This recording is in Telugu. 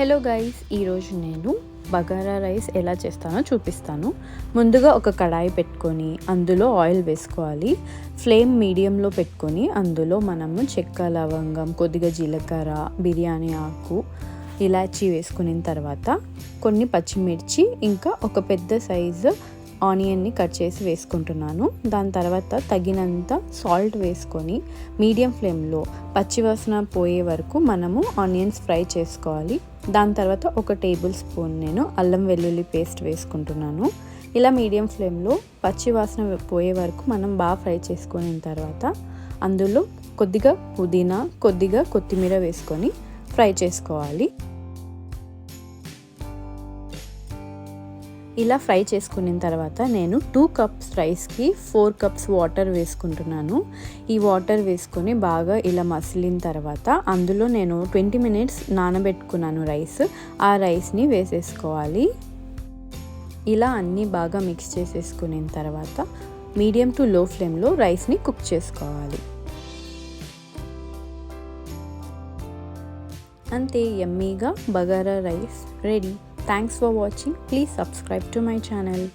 హలో గైస్ ఈరోజు నేను బగారా రైస్ ఎలా చేస్తానో చూపిస్తాను. ముందుగా ఒక కడాయి పెట్టుకొని అందులో ఆయిల్ వేసుకోవాలి. ఫ్లేమ్ మీడియంలో పెట్టుకొని అందులో మనము చెక్క లవంగం కొద్దిగా జీలకర్ర బిర్యానీ ఆకు ఇలాచీ వేసుకున్న తర్వాత కొన్ని పచ్చిమిర్చి ఇంకా ఒక పెద్ద సైజు ఆనియన్ని కట్ చేసి వేసుకుంటున్నాను. దాని తర్వాత తగినంత సాల్ట్ వేసుకొని మీడియం ఫ్లేమ్లో పచ్చివాసన పోయే వరకు మనము ఆనియన్స్ ఫ్రై చేసుకోవాలి. దాని తర్వాత ఒక టేబుల్ స్పూన్ నేను అల్లం వెల్లుల్లి పేస్ట్ వేసుకుంటున్నాను. ఇలా మీడియం ఫ్లేమ్లో పచ్చివాసన పోయే వరకు మనం బాగా ఫ్రై చేసుకున్న తర్వాత అందులో కొద్దిగా పుదీనా కొద్దిగా కొత్తిమీర వేసుకొని ఫ్రై చేసుకోవాలి. ఇలా ఫ్రై చేసుకున్న తర్వాత నేను టూ కప్స్ రైస్కి ఫోర్ కప్స్ వాటర్ వేసుకుంటున్నాను. ఈ వాటర్ వేసుకొని బాగా ఇలా మసిలిన తర్వాత అందులో నేను ట్వంటీ మినిట్స్ నానబెట్టుకున్నాను రైస్. ఆ రైస్ని వేసేసుకోవాలి. ఇలా అన్నీ బాగా మిక్స్ చేసేసుకున్న తర్వాత మీడియం టు లో ఫ్లేమ్లో రైస్ని కుక్ చేసుకోవాలి. అంతే ఎమ్మీగా bagara rice ready. Thanks for watching. Please subscribe to my channel.